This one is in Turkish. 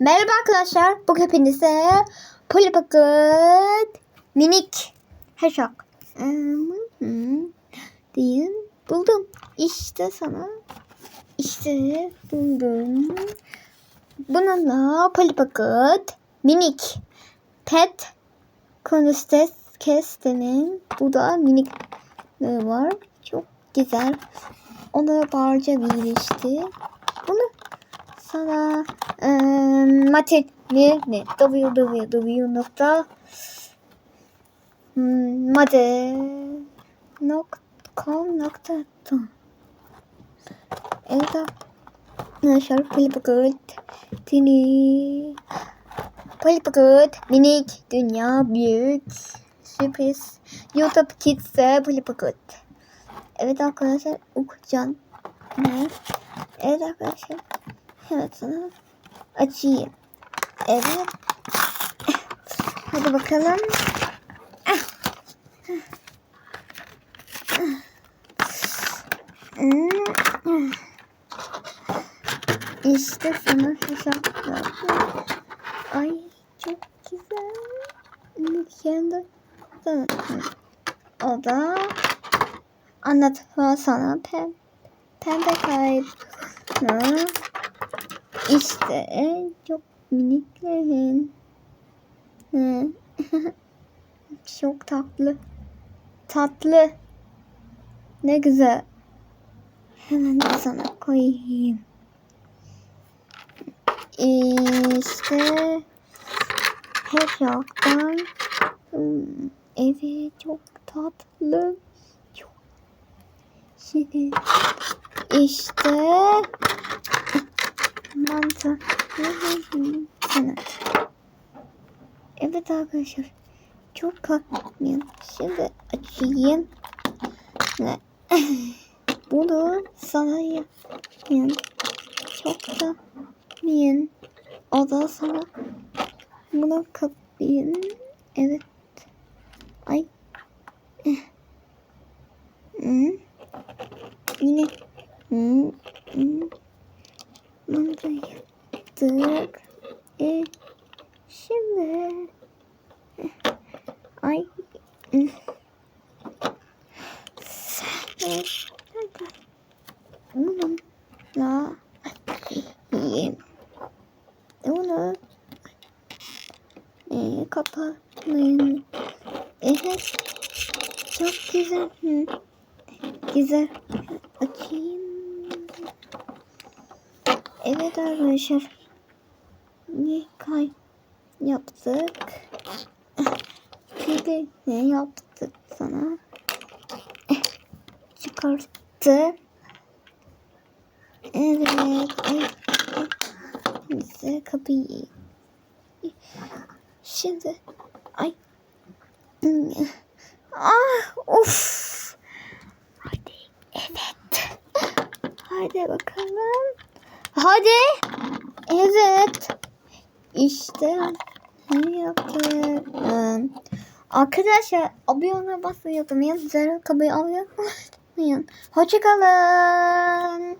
Merhaba arkadaşlar. Bu hepinize Polly Pocket minik hedgehog değil buldum. İşte sana işte buldum. Bununla Polly Pocket minik pet konustes kestenin bu da minik var. Çok güzel. Ona barca birleşti. Bunu sana e, Matin ne ne www nokta hmm, made nokta com nokta com Evet arkadaşlar Polipakut Tini Polipakut minik dünya büyük sürpriz. YouTube Kids'e Polipakut Evet arkadaşlar Ukcan. Ne? Evet arkadaşlar Evet açayım. Evet. Hadi bakalım. İşte sana hesap yaptım. Ay çok güzel. Mükemmel. O da anlatma sana pem pembe kayıp. İşte çok miniklerin. çok tatlı. Tatlı. Ne güzel. Hemen de sana koyayım. İşte her yoktan evi çok tatlı. Çok şirin. İşte mantı. Evet. Evet arkadaşlar. Çok kalkmayın. Şimdi açayım. Bunu sana yapayım. Çok da yiyin. O da sana bunu kapayım. Evet. Ay. Hmm. Yine. Hmm. Hmm. Yaptık. E, şimdi ay bununla. Bunu e, kapatmayın. Evet. Çok güzel. Hı. Güzel. Açayım. Evet arkadaşlar. Ne kay yaptık. Bir de ne yaptık sana? Çıkarttı. Evet. Bize kapıyı. Şimdi. Ay. Ah, of. Hadi. Evet. Hadi bakalım. Hadi. Evet. İşte ne yaptık? Arkadaşlar abone basmayı unutmayın. Zara kapıyı almayı unutmayın. Hoşçakalın.